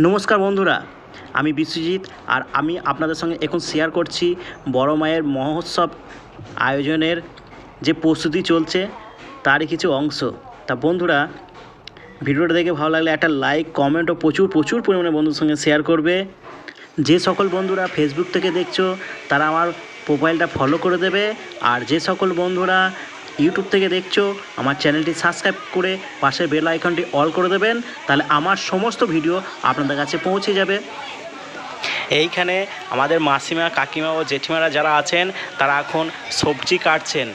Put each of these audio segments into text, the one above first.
নমস্কার বন্ধুরা, আমি বিশ্বজিৎ আর আমি আপনাদের সঙ্গে এখন শেয়ার করছি বড় মায়ের মহোৎসব আয়োজনের যে প্রস্তুতি চলছে, তারই কিছু অংশ। তা বন্ধুরা, ভিডিওটা দেখে ভালো লাগলে একটা লাইক কমেন্ট ও প্রচুর প্রচুর পরিমাণে বন্ধুর সঙ্গে শেয়ার করবে। যে সকল বন্ধুরা ফেসবুক থেকে দেখছ, তারা আমার প্রোফাইলটা ফলো করে দেবে। আর যে সকল বন্ধুরা ইউটিউব থেকে দেখছ, আমার চ্যানেলটি সাবস্ক্রাইব করে পাশের বেল আইকনটি অল করে দেবেন, তাহলে আমার সমস্ত ভিডিও আপনাদের কাছে পৌঁছে যাবে। এইখানে আমাদের মাসিমা, কাকিমা ও জেঠিমারা যারা আছেন, তারা এখন সবজি কাটছেন।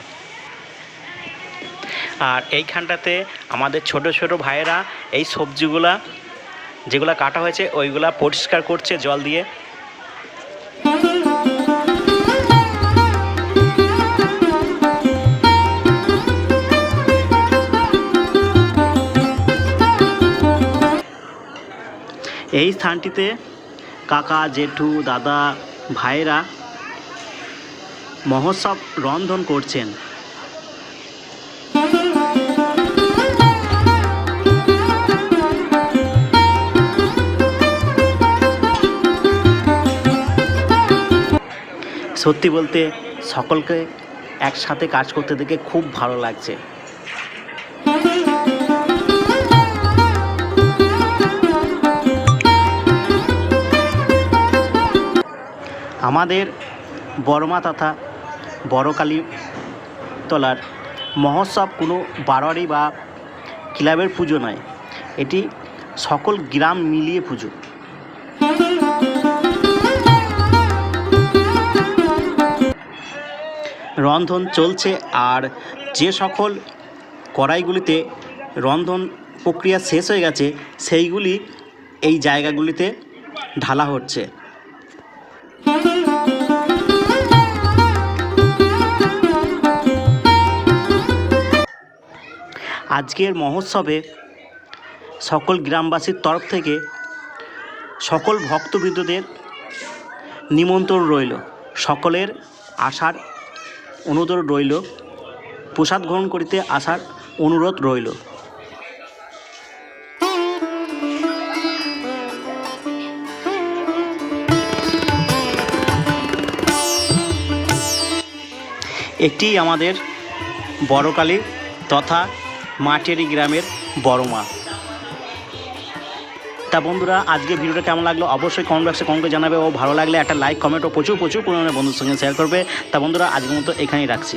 আর এইখানটাতে আমাদের ছোট ছোট ভাইয়েরা এই সবজিগুলা, যেগুলা কাটা হয়েছে, ওইগুলা পরিষ্কার করছে জল দিয়ে। এই স্থানটিতে কাকা, জেঠু, দাদা, ভাইয়েরা মহোৎসব রন্ধন করছেন। সত্যি বলতে সকলকে একসাথে কাজ করতে দেখে খুব ভালো লাগছে। আমাদের বড়মা তথা বড়কালী তলার মহোৎসব কোনো বারোয়ারি বা ক্লাবের পুজো নয়। এটি সকল গ্রাম মিলিয়ে পুজো। রন্ধন চলছে আর যে সকল কড়াইগুলিতে রন্ধন প্রক্রিয়া শেষ হয়ে গেছে, সেইগুলি এই জায়গাগুলিতে ঢালা হচ্ছে। আজকের মহোৎসবে সকল গ্রামবাসীর তরফ থেকে সকল ভক্তবৃন্দদের নিমন্ত্রণ রইল। সকলের আসার অনুরোধ রইল। প্রসাদ গ্রহণ করিতে আসার অনুরোধ রইল। এটি আমাদের বড়কালী তথা মাটেরি গ্রামের বড়মা তা বন্ধুরা, আজকে ভিডিওটা কেমন লাগল? অবশ্যই কমেন্ট বক্সে কমেন্ট জানাবে। ও ভালো লাগলে একটা লাইক কমেন্ট ও প্রচুর প্রচুর পরিমাণে বন্ধুর সঙ্গে শেয়ার করবে। তা বন্ধুরা, আজকের মতো এখানেই রাখছি।